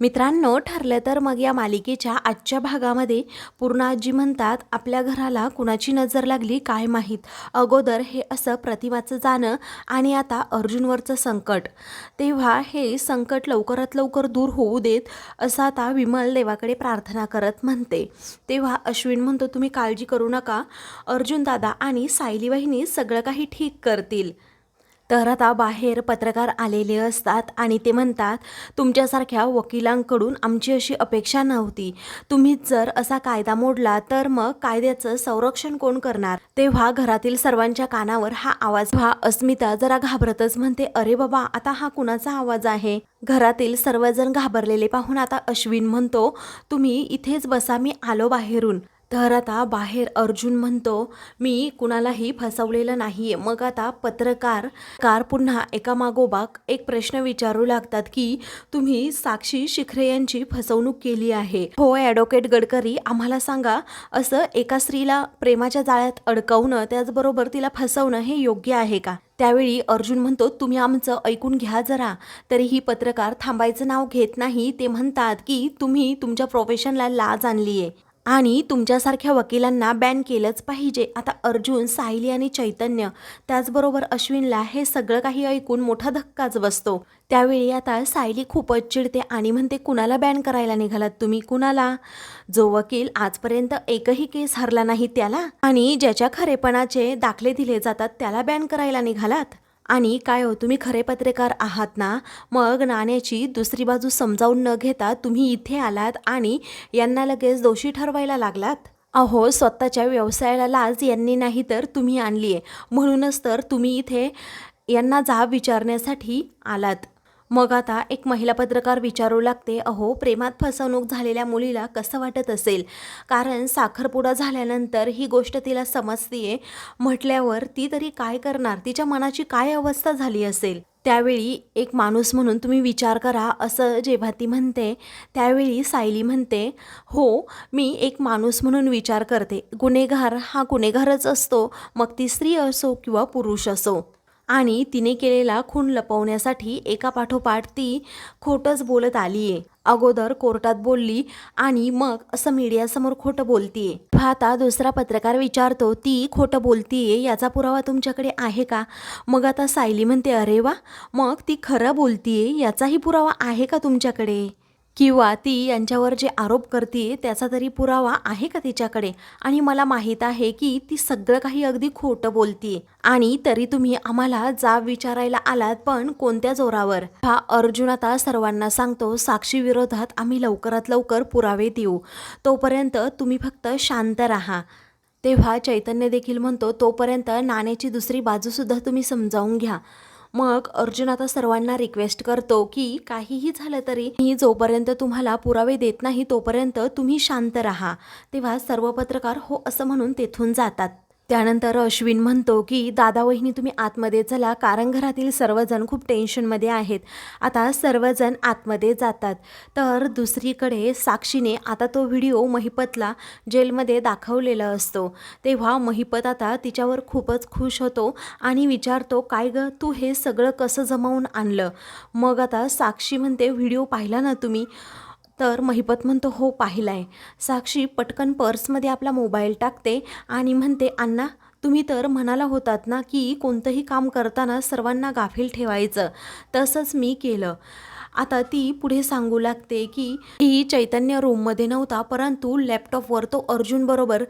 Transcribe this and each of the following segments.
मित्रांनो ठरलं तर मग या मालिकेच्या आजच्या भागामध्ये पूर्ण आजी म्हणतात आपल्या घराला कुणाची नजर लागली काय माहीत. अगोदर हे असं प्रतिमाचं जाणं आणि आता अर्जुनवरचं संकट. तेव्हा हे संकट लवकरात लवकर दूर होऊ देत असं आता विमल देवाकडे प्रार्थना करत म्हणते. तेव्हा अश्विन म्हणतो तुम्ही काळजी करू नका. अर्जुन दादा आणि सायली वहिनी सगळं काही ठीक करतील. तर आता बाहेर पत्रकार आलेले असतात आणि ते म्हणतात तुमच्यासारख्या वकिलांकडून आमची अशी अपेक्षा नव्हती. तुम्हीच जर असा कायदा मोडला तर मग कायद्याचं संरक्षण कोण करणार? तेव्हा घरातील सर्वांच्या कानावर हा आवाज व्हा अस्मिता जरा घाबरतच म्हणते. अरे बाबा आता हा कुणाचा आवाज आहे? घरातील सर्वजण घाबरलेले पाहून आता अश्विन म्हणतो तुम्ही इथेच बसा मी आलो बाहेरून. तर आता बाहेर अर्जुन म्हणतो मी कुणालाही फसवलेलं नाही आहे मग आता पत्रकार कार पुन्हा एका मागोबाग एक प्रश्न विचारू लागतात की तुम्ही साक्षी शिखरे यांची फसवणूक केली आहे. हो ॲडव्होकेट गडकरी आम्हाला सांगा असं एका स्त्रीला प्रेमाच्या जाळ्यात अडकवणं त्याचबरोबर तिला फसवणं हे योग्य आहे का? त्यावेळी अर्जुन म्हणतो तुम्ही आमचं ऐकून घ्या जरा तरीही पत्रकार थांबायचं नाव घेत नाही ते म्हणतात की तुम्ही तुमच्या प्रोफेशनला लाज आणली आहे आणि तुमच्यासारख्या वकिलांना बॅन केलंच पाहिजे. आता अर्जुन सायली आणि चैतन्य त्याचबरोबर अश्विनला हे सगळं काही ऐकून मोठा धक्काच बसतो. त्यावेळी आता सायली खूपच चिडते आणि म्हणते कुणाला बॅन करायला निघालात तुम्ही? कुणाला? जो वकील आजपर्यंत एकही केस हरला नाही त्याला. आणि ज्याच्या खरेपणाचे दाखले दिले जातात त्याला बॅन करायला निघालात. आणि काय हो तुम्ही खरे पत्रकार आहात ना? मग नाण्याची दुसरी बाजू समजावून न घेता तुम्ही इथे आलात आणि यांना लगेच दोषी ठरवायला लागलात? अहो स्वतःच्या व्यवसायाला लाज यांनी नाही तर तुम्ही आणली आहे म्हणूनच तर तुम्ही इथे यांना जाब विचारण्यासाठी आलात. मग आता एक महिला पत्रकार विचारू लागते अहो प्रेमात फसवणूक झालेल्या मुलीला कसं वाटत असेल? कारण साखरपुडा झाल्यानंतर ही गोष्ट तिला समजतीये. म्हटल्यावर ती तरी काय करणार? तिच्या मनाची काय अवस्था झाली असेल? त्यावेळी एक माणूस म्हणून तुम्ही विचार करा असं जेव्हा ती म्हणते त्यावेळी सायली म्हणते हो मी एक माणूस म्हणून विचार करते. गुन्हेगार हा गुन्हेगारच असतो. मग ती स्त्री असो किंवा पुरुष असो. आणि तिने केलेला खून लपवण्यासाठी एका पाठोपाठ ती खोटंच बोलत आली आहे अगोदर कोर्टात बोलली आणि मग असं मीडियासमोर खोटं बोलतीये. आता दुसरा पत्रकार विचारतो ती खोटं बोलतीये? याचा पुरावा तुमच्याकडे आहे का? मग आता सायली म्हणते अरे वा! मग ती खरं बोलतीये? याचाही पुरावा आहे का तुमच्याकडे? किंवा ती यांच्यावर जे आरोप करते त्याचा तरी पुरावा आहे का तिच्याकडे? आणि मला माहीत आहे की ती सगळं काही अगदी खोटं बोलतीये. आणि तरी तुम्ही आम्हाला जाब विचारायला आलात पण कोणत्या जोरावर? हा अर्जुन आता सर्वांना सांगतो साक्षी विरोधात आम्ही लवकरात लवकर पुरावे देऊ. तोपर्यंत तुम्ही फक्त शांत राहा. तेव्हा चैतन्य देखील म्हणतो तोपर्यंत नाण्याची दुसरी बाजूसुद्धा तुम्ही समजावून घ्या. मग अर्जुन आता सर्वांना रिक्वेस्ट करतो की काहीही झालं तरी मी जोपर्यंत तुम्हाला पुरावे देत नाही तोपर्यंत तुम्ही शांत राहा. तेव्हा सर्व पत्रकार हो असं म्हणून तेथून जातात. त्यानंतर अश्विन म्हणतो की दादा वहिनी तुम्ही आतमध्ये चला. कारण घरातील सर्वजण खूप टेन्शनमध्ये आहेत. आता सर्वजण आतमध्ये जातात. तर दुसरीकडे साक्षीने आता तो व्हिडिओ महिपतला जेलमध्ये दाखवलेला असतो. तेव्हा महिपत आता तिच्यावर खूपच खुश होतो आणि विचारतो काय ग तू हे सगळं कसं जमावून आणलं? मग आता साक्षी म्हणते व्हिडिओ पाहिला ना तुम्ही? तर महिपत म्हणतो हो पाहिलाय. साक्षी पटकन पर्समध्ये आपला मोबाईल टाकते आणि म्हणते अण्णा तुम्ही तर म्हणाला होतात ना की कोणतंही काम करताना सर्वांना गाफील ठेवायचं. तसंच मी केलं. आता ती पुढे सांगू लागते की ही चैतन्य रूममध्ये नव्हता परंतु लॅपटॉपवर तो अर्जुनबरोबर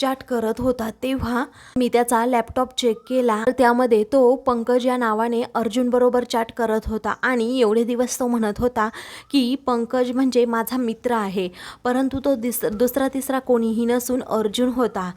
चॅट करत होता तेव्हा मी त्याचा लॅपटॉप चेक केला. तर त्यामध्ये तो पंकज या नावाने अर्जुन बरोबर चॅट करत होता आणि एवढे दिवस तो म्हणत होता की पंकज म्हणजे माझा मित्र आहे. परंतु तो दिस दुसरा तिसरा कोणीही नसून अर्जुन होता.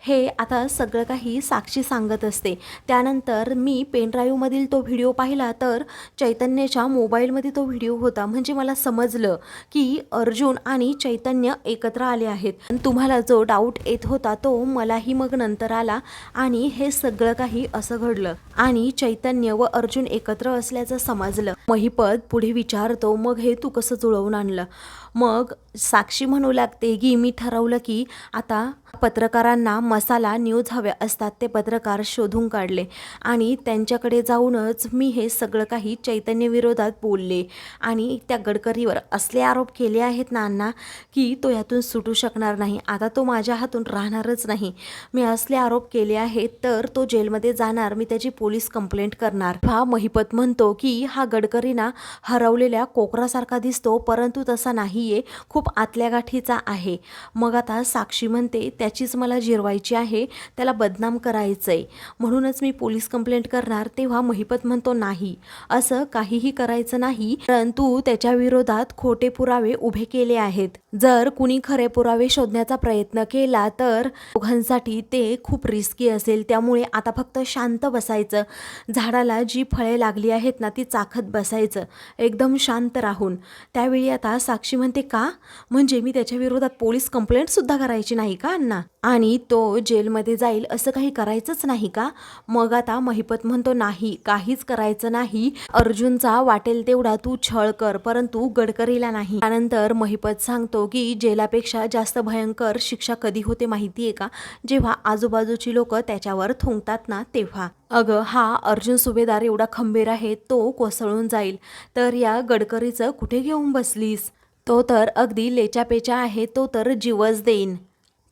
हे आता सगळं काही साक्षी सांगत असते. त्यानंतर मी पेनड्राईव्हमधील तो व्हिडिओ पाहिला तर चैतन्याच्या मोबाईलमध्ये तो व्हिडिओ होता. म्हणजे मला समजलं की अर्जुन आणि चैतन्य एकत्र आले आहेत. तुम्हाला जो डाऊट येत होता तो मलाही मग नंतर आला आणि हे सगळं काही असं घडलं. आणि चैतन्य व अर्जुन एकत्र असल्याचं समजलं. महिपत पुढे विचारतो मग हे तू कसं जुळवून आणलं? मग साक्षी म्हणू लागते की मी ठरवलं की आता पत्रकारांना मसाला न्यूज हव्या असतात ते पत्रकार शोधून काढले आणि त्यांच्याकडे जाऊनच मी हे सगळं काही चैतन्यविरोधात बोलले आणि त्या गडकरीवर असले आरोप केले आहेत ना अण्णा की तो यातून सुटू शकणार नाही. आता तो माझ्या हातून राहणारच नाही. मी असले आरोप केले आहेत तर तो जेलमध्ये जाणार मी त्याची पोलीस कंप्लेंट करणार. हा महिपत म्हणतो की हा गडकरींना हरवलेल्या कोकरासारखा दिसतो परंतु तसा नाही. नाहीये खूप आतल्या गाठीचा आहे. मग आता साक्षी म्हणते त्याचीच मला जिरवायची आहे त्याला बदनाम करायचंय. म्हणूनच मी पोलीस कंप्लेंट करणार तेव्हा महिपत म्हणतो नाही. असं काहीही करायचं नाही परंतु त्याच्या विरोधात खोटे पुरावे उभे केले आहेत. जर कुणी खरे पुरावे शोधण्याचा प्रयत्न केला तर दोघांसाठी ते खूप रिस्की असेल. त्यामुळे आता फक्त शांत बसायचं. झाडाला जी फळे लागली आहेत ना ती चाखत बसायचं. एकदम शांत राहून. त्यावेळी आता साक्षी म्हणते का? म्हणजे मी त्याच्या विरोधात पोलीस कंप्लेंट सुद्धा करायची नाही का अण्णा? आणि तो जेलमध्ये जाईल असं काही करायचंच नाही का? मग आता महिपत म्हणतो नाही काहीच करायचं नाही. अर्जुनचा वाटेल तेवढा तू छळ कर परंतु गडकरीला नाही. त्यानंतर महिपत सांगतो की जेलापेक्षा जास्त भयंकर शिक्षा कधी होते माहितीये का? जेव्हा आजूबाजूची लोक त्याच्यावर थुंकतात ना तेव्हा. अगं हा अर्जुन सुभेदार एवढा खंबीर आहे तो कोसळून जाईल. तर या गडकरीचं कुठे घेऊन बसलीस? तो तर अगदी लेचापेचा आहे तो तर जीवच देईन.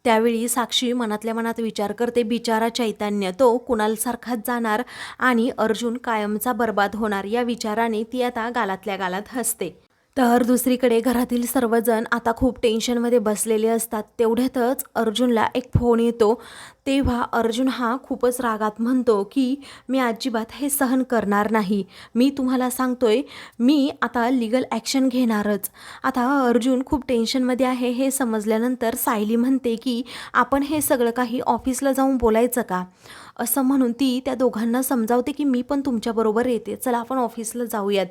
त्यावेळी साक्षी मनातल्या मनात विचार करते बिचारा चैतन्य तो कुणालसारखाच जाणार आणि अर्जुन कायमचा बर्बाद होणार या विचाराने ती आता गालातल्या गालात हसते. तर दुसरीकडे घरातील सर्वजण आता खूप टेन्शनमध्ये बसलेले असतात. तेवढ्यातच अर्जुनला एक फोन येतो. तेव्हा अर्जुन हा खूपच रागात म्हणतो की मी अजिबात हे सहन करणार नाही. मी तुम्हाला सांगतोय मी आता लिगल ॲक्शन घेणारच. आता अर्जुन खूप टेन्शनमध्ये आहे हे समजल्यानंतर सायली म्हणते की आपण हे सगळं काही ऑफिसला जाऊन बोलायचं का? असं म्हणून ती त्या दोघांना समजावते की मी पण तुमच्याबरोबर येते. चला आपण ऑफिसला जाऊयात.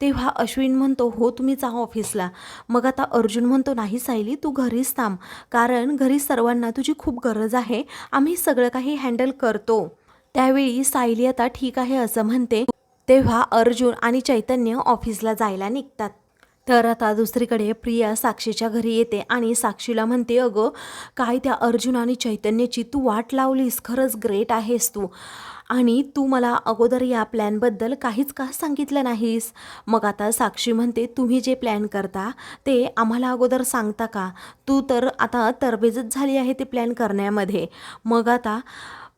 तेव्हा अश्विन म्हणतो हो तुम्ही जा ऑफिसला मग आता अर्जुन म्हणतो नाही सायली तू घरीच थांब. कारण घरी सर्वांना तुझी खूप गरज आहे. आम्ही सगळं काही हँडल करतो. त्यावेळी सायली आता ठीक आहे असं म्हणते. तेव्हा अर्जुन आणि चैतन्य ऑफिसला जायला निघतात. तर आता दुसरीकडे प्रिया साक्षीच्या घरी येते आणि साक्षीला म्हणते अगं काय त्या अर्जुन आणि चैतन्याची तू वाट लावलीस? खरंच ग्रेट आहेस तू. आणि तू मला अगोदर या प्लॅनबद्दल काहीच का सांगितलं नाहीस? मग आता साक्षी म्हणते तुम्ही जे प्लॅन करता ते आम्हाला अगोदर सांगता का? तू तर आता तरबेजच झाली आहे ते प्लॅन करण्यामध्ये. मग आता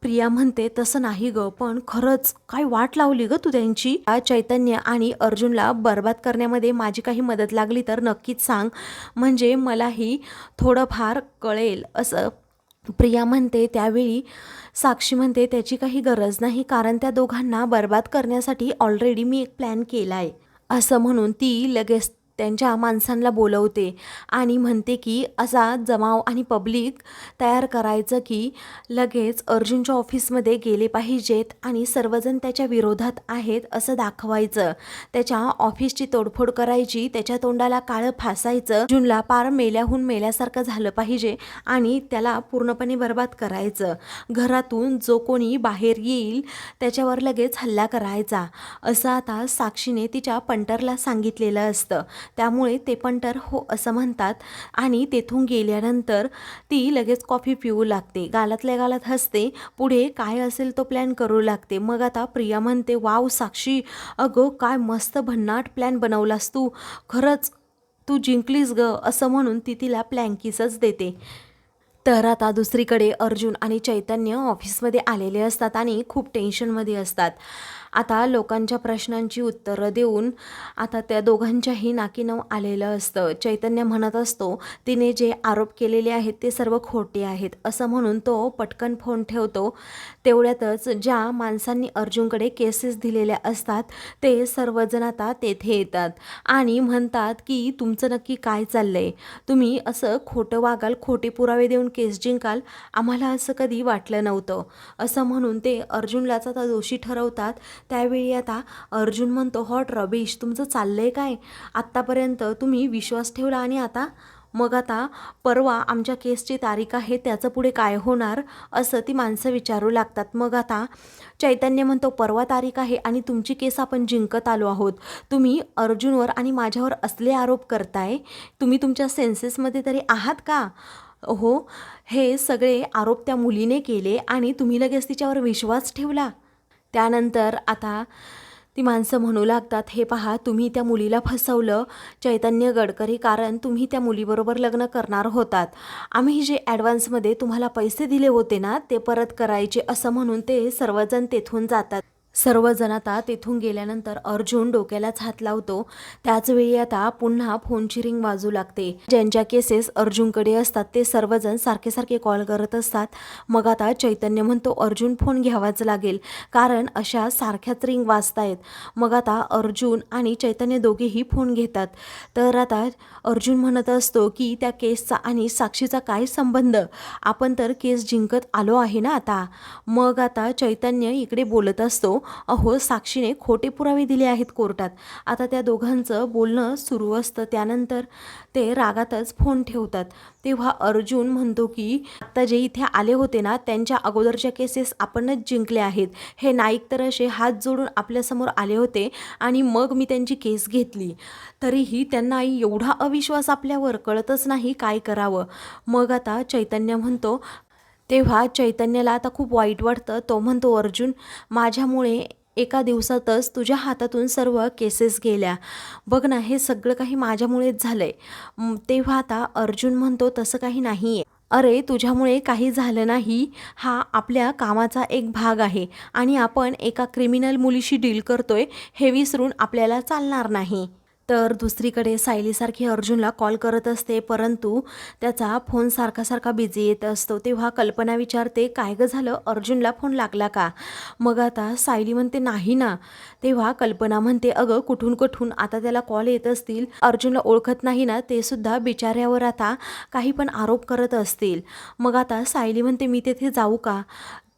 प्रिया म्हणते तसं नाही ग पण खरंच काय वाट लावली ग तू त्यांची? चैतन्य आणि अर्जुनला बर्बाद करण्यामध्ये माझी काही मदत लागली तर नक्कीच सांग. म्हणजे मलाही थोडंफार कळेल असं प्रिया म्हणते त्यावेळी साक्षी म्हणते त्याची काही गरज नाही कारण त्या दोघांना बर्बाद करण्यासाठी ऑलरेडी मी एक प्लॅन केला आहे असं म्हणून ती लगेच त्यांच्या माणसांना बोलवते आणि म्हणते की असा जमाव आणि पब्लिक तयार करायचं की लगेच अर्जुनच्या ऑफिसमध्ये गेले पाहिजेत आणि सर्वजण त्याच्या विरोधात आहेत असं दाखवायचं. त्याच्या ऑफिसची तोडफोड करायची त्याच्या तोंडाला काळं फासायचं अर्जुनला पार मेल्याहून मेल्यासारखं झालं पाहिजे आणि त्याला पूर्णपणे बर्बाद करायचं. घरातून जो कोणी बाहेर येईल त्याच्यावर लगेच हल्ला करायचा. असं आता साक्षीने तिच्या पंटरला सांगितलेलं असतं. त्यामुळे ते पण तर हो असं म्हणतात. आणि तेथून गेल्यानंतर ती लगेच कॉफी पिऊ लागते. गालातल्या गालात हसते. पुढे काय असेल तो प्लॅन करू लागते. मग आता प्रिया म्हणते वाव साक्षी अगं काय मस्त भन्नाट प्लॅन बनवलास तू. खरंच तू जिंकलीस ग असं म्हणून ती तिला प्लँकीसच देते. तर आता दुसरीकडे अर्जुन आणि चैतन्य ऑफिसमध्ये आलेले असतात आणि खूप टेन्शनमध्ये असतात. आता लोकांच्या प्रश्नांची उत्तरं देऊन आता त्या दोघांच्याही नाकीनव आलेलं असतं. चैतन्य म्हणत असतो तिने जे आरोप केलेले आहेत ते सर्व खोटे आहेत. असं म्हणून तो पटकन फोन ठेवतो. तेवढ्यातच ज्या माणसांनी अर्जुनकडे केसेस दिलेल्या असतात ते सर्वजण आता तेथे येतात आणि म्हणतात की तुमचं नक्की काय चाललंय? तुम्ही असं खोटं वागाल खोटे पुरावे देऊन केस जिंकाल? आम्हाला असं कधी वाटलं नव्हतं. असं म्हणून ते अर्जुनलाच आता दोषी ठरवतात. त्यावेळी आता अर्जुन म्हणतो हो, हॉट रबीश तुमचं चाललं आहे काय? आत्तापर्यंत तुम्ही विश्वास ठेवला आणि आता मग आता परवा आमच्या केसची तारीख आहे त्याचं पुढे काय होणार? असं ती माणसं विचारू लागतात. मग आता चैतन्य म्हणतो परवा तारीख आहे आणि तुमची केस आपण जिंकत आलो आहोत. तुम्ही अर्जुनवर आणि माझ्यावर असले आरोप करताय. तुम्ही तुमच्या सेन्सेसमध्ये तरी आहात का? हो हे सगळे आरोप त्या मुलीने केले आणि तुम्ही लगेच तिच्यावर विश्वास ठेवला. त्यानंतर आता ती माणसं म्हणू लागतात हे पहा तुम्ही त्या मुलीला फसवलं चैतन्य गडकरी कारण तुम्ही त्या मुलीबरोबर लग्न करणार होतात. आम्ही जे ॲडव्हान्समध्ये तुम्हाला पैसे दिले होते ना ते परत करायचे असं म्हणून ते सर्वजण तेथून जातात. सर्वजण आता तेथून गेल्यानंतर अर्जुन डोक्यालाच हात लावतो. त्याचवेळी आता पुन्हा फोनची रिंग वाजू लागते. ज्यांच्या केसेस अर्जुनकडे असतात ते सर्वजण सारखे सारखे कॉल करत असतात. मग आता चैतन्य म्हणतो अर्जुन फोन घ्यावाच लागेल. कारण अशा सारख्याच रिंग वाजतायत. मग आता अर्जुन आणि चैतन्य दोघेही फोन घेतात. तर आता अर्जुन म्हणत असतो की त्या केसचा आणि साक्षीचा काय संबंध? आपण तर केस जिंकत आलो आहे ना आता. मग आता चैतन्य इकडे बोलत असतो अहो साक्षीने खोटे पुरावे दिले आहेत कोर्टात. आता त्या दोघांचं बोलणं सुरू असतं. त्यानंतर ते रागातच फोन ठेवतात. तेव्हा अर्जुन म्हणतो की आत्ता जे इथे आले होते ना त्यांच्या अगोदरच्या केसेस आपणच जिंकले आहेत. हे नाईक तर असे हात जोडून आपल्यासमोर आले होते आणि मग मी त्यांची केस घेतली. तरीही त्यांना एवढा अविश्वास आपल्यावर कळतच नाही काय करावं. मग आता चैतन्य म्हणतो तेव्हा चैतन्याला आता खूप वाईट वाटतं. तो म्हणतो अर्जुन माझ्यामुळे एका दिवसातच तुझ्या हातातून सर्व केसेस गेल्या. बघ ना हे सगळं काही माझ्यामुळेच झालं आहे तेव्हा आता अर्जुन म्हणतो तसं काही नाही आहे अरे तुझ्यामुळे काही झालं नाही. हा आपल्या कामाचा एक भाग आहे आणि आपण एका क्रिमिनल मुलीशी डील करतोय. हे विसरून आपल्याला चालणार नाही. तर दुसरीकडे सायलीसारखी अर्जुनला कॉल करत असते परंतु त्याचा फोन सारखा सारखा बिझी येत असतो. तेव्हा कल्पना विचारते काय गं झालं? अर्जुनला फोन लागला का? मग आता सायली म्हणते नाही ना. तेव्हा कल्पना म्हणते अगं कुठून कुठून? आता त्याला कॉल येत असतील. अर्जुनला ओळखत नाही ना ते सुद्धा बिचाऱ्यावर आता काही पण आरोप करत असतील. मग आता सायली म्हणते मी तेथे जाऊ का?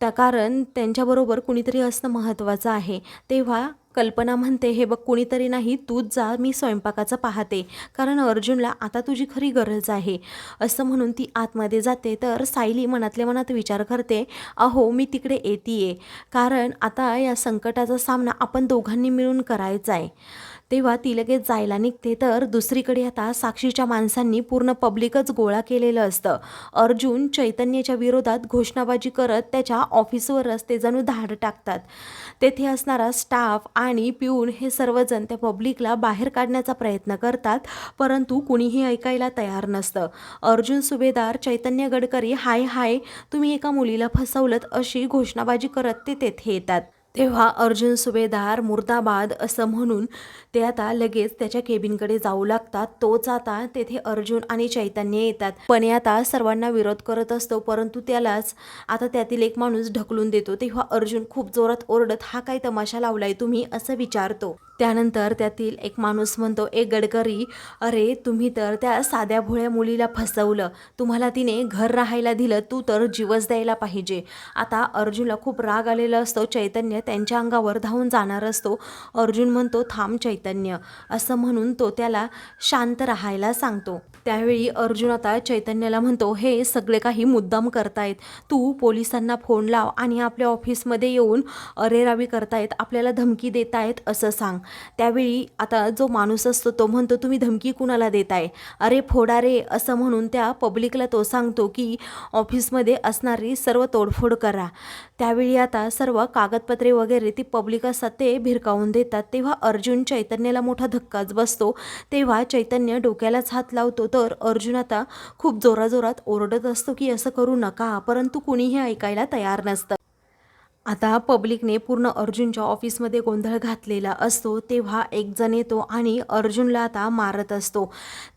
त्या कारण त्यांच्याबरोबर कुणीतरी असणं महत्त्वाचं आहे. तेव्हा कल्पना म्हणते हे बघ कुणीतरी नाही तूच जा मी स्वयंपाकाचं पाहते. कारण अर्जुनला आता तुझी खरी गरज आहे. असं म्हणून ती आतमध्ये जाते. तर सायली मनातल्या मनात विचार करते अहो मी तिकडे येते कारण आता या संकटाचा सामना आपण दोघांनी मिळून करायचा आहे तेव्हा ती लगेच जायला निघते. तर दुसरीकडे आता साक्षीच्या माणसांनी पूर्ण पब्लिकच गोळा केलेलं असतं. अर्जुन चैतन्याच्या विरोधात घोषणाबाजी करत त्याच्या ऑफिसवरच ते जणू धाड टाकतात. तेथे असणारा स्टाफ आणि पिऊन हे सर्वजण त्या पब्लिकला बाहेर काढण्याचा प्रयत्न करतात परंतु कुणीही ऐकायला तयार नसतं. अर्जुन सुभेदार चैतन्य गडकरी हाय हाय तुम्ही एका मुलीला फसवलत अशी घोषणाबाजी करत ते तेथे येतात. तेव्हा अर्जुन सुभेदार मुर्दाबाद असं म्हणून ते आता लगेच त्याच्या केबिनकडे जाऊ लागतात. तोच आता तेथे अर्जुन आणि चैतन्य येतात. पण आता सर्वांना विरोध करत असतो परंतु त्यालाच आता त्यातील एक माणूस ढकलून देतो. तेव्हा अर्जुन खूप जोरात ओरडत हा काय तमाशा लावलाय तुम्ही? असं विचारतो. त्यानंतर त्यातील एक माणूस म्हणतो एक गडकरी अरे तुम्ही तर त्या साध्या भोळ्या मुलीला फसवलं. तुम्हाला तिने घर राहायला दिलं तू तर जीवच द्यायला पाहिजे. आता अर्जुनला खूप राग आलेला असतो. चैतन्य त्यांच्या अंगावर धावून जाणार असतो. अर्जुन म्हणतो थांब चैतन्य. असं म्हणून तो त्याला शांत राहायला सांगतो. त्यावेळी अर्जुन आता चैतन्याला म्हणतो हे सगळे काही मुद्दाम करतायत. तू पोलिसांना फोन लाव आणि आपल्या ऑफिसमध्ये येऊन अरेरावी करतायत. आपल्याला धमकी देत आहेत असं सांग. त्यावेळी आता जो माणूस असतो तो म्हणतो तुम्ही धमकी कुणाला देताय? अरे फोडा रे असं म्हणून त्या पब्लिकला तो सांगतो की ऑफिसमध्ये असणारी सर्व तोडफोड करा. त्यावेळी आता सर्व कागदपत्रे वगैरे ती पब्लिक असतात ते भिरकावून देतात. तेव्हा अर्जुन चैतन्याला मोठा धक्काच बसतो. तेव्हा चैतन्य डोक्यालाच हात लावतो. तर अर्जुन आता खूप जोराजोरात ओरडत असतो की असं करू नका परंतु कुणीही ऐकायला तयार नसतं. आता पब्लिकने पूर्ण अर्जुनच्या ऑफिसमध्ये गोंधळ घातलेला असतो तेव्हा एक जण येतो आणि अर्जुनला आता मारत असतो.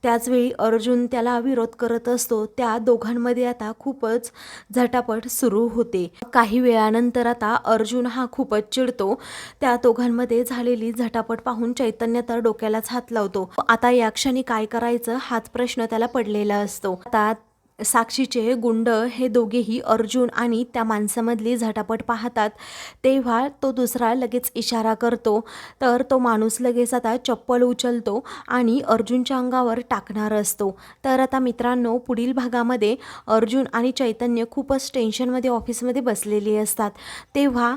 त्याचवेळी अर्जुन त्याला विरोध करत असतो. त्या दोघांमध्ये आता खूपच झटापट सुरू होते. काही वेळानंतर आता अर्जुन हा खूपच चिडतो. त्या दोघांमध्ये झालेली झटापट पाहून चैतन्य तर डोक्यालाच हात लावतो. आता या क्षणी काय करायचं हाच प्रश्न त्याला पडलेला असतो. आता साक्षीचे गुंड हे दोघेही अर्जुन आणि त्या माणसामधली झटापट पाहतात. तेव्हा तो दुसरा लगेच इशारा करतो. तर तो माणूस लगेच आता चप्पल उचलतो आणि अर्जुनच्या अंगावर टाकणार असतो. तर आता मित्रांनो पुढील भागामध्ये अर्जुन आणि चैतन्य खूपच टेन्शनमध्ये ऑफिसमध्ये बसलेली असतात. तेव्हा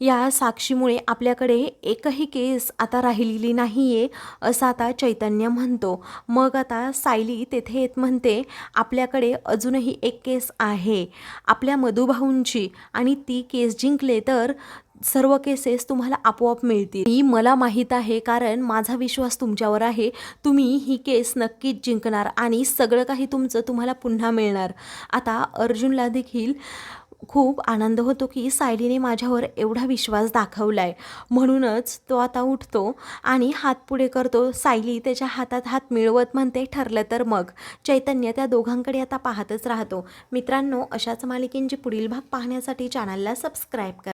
या साक्षीमुळे आपल्याकडे एकही केस आता राहिलेली नाही आहे असं आता चैतन्य म्हणतो. मग आता सायली तेथे येत म्हणते आपल्याकडे अजूनही एक केस आहे. आपल्या मधुभाऊंची आणि ती केस जिंकले तर सर्व केसेस तुम्हाला आपोआप मिळतील. ही मला माहीत आहे कारण माझा विश्वास तुमच्यावर आहे. तुम्ही ही केस नक्कीच जिंकणार आणि सगळं काही तुमचं तुम्हाला पुन्हा मिळणार. आता अर्जुनला देखील खूप आनंद होतो की सायलीने माझ्यावर एवढा विश्वास दाखवला आहे म्हणूनच तो आता उठतो आणि हात पुढे करतो. सायली त्याच्या हातात हात मिळवत म्हणते ठरलं तर मग. चैतन्य त्या दोघांकडे आता पाहतच राहतो. मित्रांनो अशाच मालिकेंची पुढील भाग पाहण्यासाठी चॅनलला सबस्क्राईब करा.